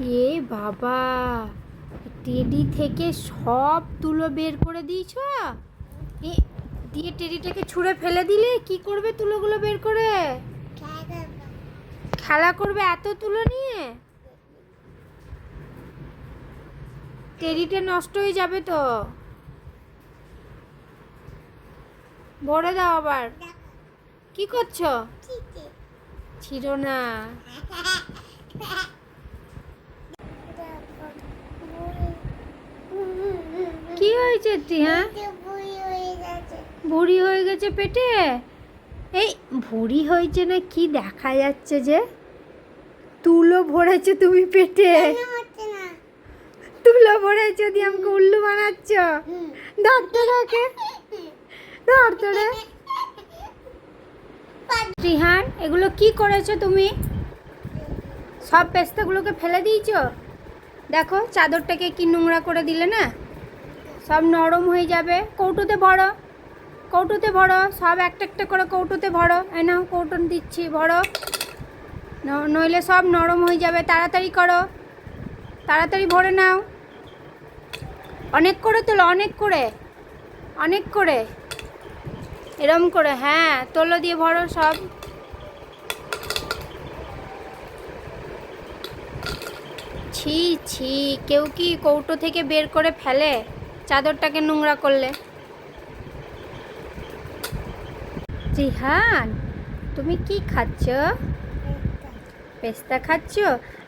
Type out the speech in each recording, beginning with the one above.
এ বাবা টেডি থেকে সব তুলো বের করে দিয়েছ? এ দিয়ে টেডিটাকে ছুঁড়ে ফেলে দিলে কি করবে তুলোগুলো বের করে? খেলা করবে এত তুলো নিয়ে? টেডিটা নষ্ট হয়ে যাবে তো? ভরে দাও আবার। কি করছ? ছিল না কি হয়েছে হ্যাঁ? ভুড়ি হয়ে গেছে। পেটে? এই ভুড়ি হয়েছে না কি দেখা যাচ্ছে যে? তুলো ভরেছে তুমি পেটে। তুলো ভরেছে দিয়ে আমাকে উল্লু বানাচ্ছ। ধরতে রাখে ধরতে রে রিহান এগুলো কি করেছ তুমি? সব পেস্তাগুলোকে ফেলে দিয়েছ? দেখো চাদরটাকে কি নোংরা করে দিলে না? সব নরম হয়ে যাবে। কৌটোতে ভরো। কৌটোতে ভরো। সব একটা একটা করে কৌটোতে ভরো। এই নাও কৌটো দিচ্ছি, ভরো। নইলে সব নরম হয়ে যাবে। তাড়াতাড়ি করো। তাড়াতাড়ি ভরে নাও। অনেক করে তোলো, অনেক করে। অনেক করে। এরম করে হ্যাঁ তোলো দিয়ে ভরো সব। ছি ছি, কেউ কি কৌটো থেকে বের করে ফেলে? চাদরটাকে নোংরা করলে। জিহান, তুমি কি খাচ্ছ? পেস্তা খাচ্ছ?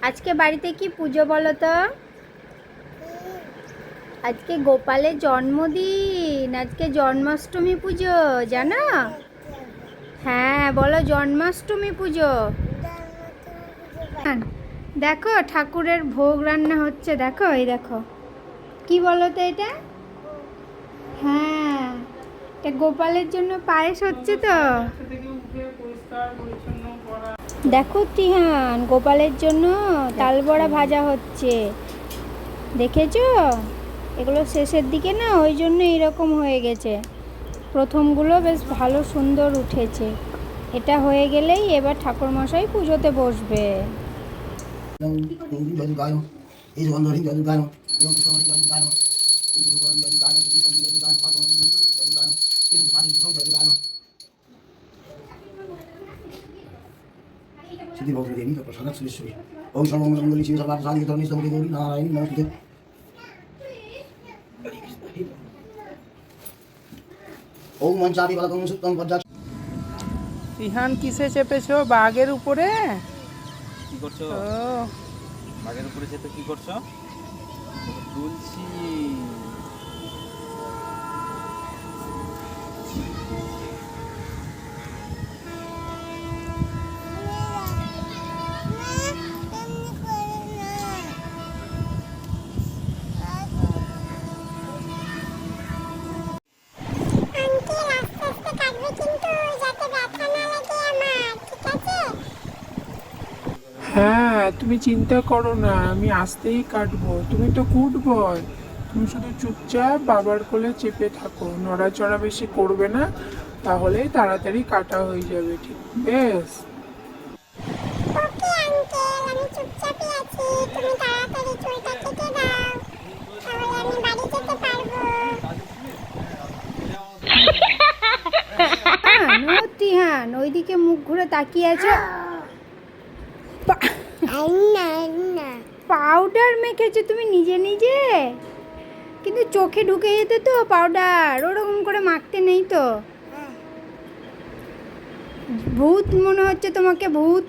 আজকে বাড়িতে কি পুজো বলো তো? আজকে গোপালের জন্মদিন, আজকে জন্মাষ্টমী পুজো, জানো? হ্যাঁ বলো জন্মাষ্টমী পুজো। দেখো ঠাকুরের ভোগ রান্না হচ্ছে, দেখো, এই দেখো। কি বলো তো এটা? হ্যাঁ এটা গোপালের জন্য পায়েস হচ্ছে তো দেখো তিহান গোপালের জন্য তালবড়া ভাজা হচ্ছে দেখেছ এগুলো শেষের দিকে না ওই জন্য এরকম হয়ে গেছে প্রথমগুলো বেশ ভালো সুন্দর উঠেছে এটা হয়ে গেলেই এবার ঠাকুরমশাই পুজোতে বসবে এই সিদ্ধি ভক্তি দেবী তৎ প্রসাদ সুরেশ্বরী ওম সর্বমঙ্গলী শিব সর্বার্থ সাধিকে ধর্মী স্তম্ভে গৌরী নারায়ণী নমস্তে ওম মঞ্চাপি বালকং সুত্তম পর্যা ইহান কিসে চেপেছো? বাঘের উপরে? কি করছ? বাঘের উপরে চেপে কি করছ? তুলছি তুমি চিন্তা করো না আমি আসতেই কাটবো। তুমি তো গুড বয় তুমি শুধু চুপচাপ বাবার কোলে চেপে থাকো। নড়াচড়া বেশি করবে না তাহলেই তাড়াতাড়ি কাটা হয়ে যাবে ঠিক? বেশ ওকে আঙ্কেল আমি চুপচাপই আছি। তুমি তাড়াতাড়ি চুলটা কেটে দাও তাহলে আমি বাড়ি যেতে পারব। ও তিহান ওইদিকে মুখ ঘুরে তাকিয়ে আছে। পাউডার মেখেছো তুমি নিজে নিজে কিন্তু চোখে ঢুকে যেতে তো পাউডার ওরকম করে মাখতে নেই তো ভূত মনে হচ্ছে তোমাকে ভূত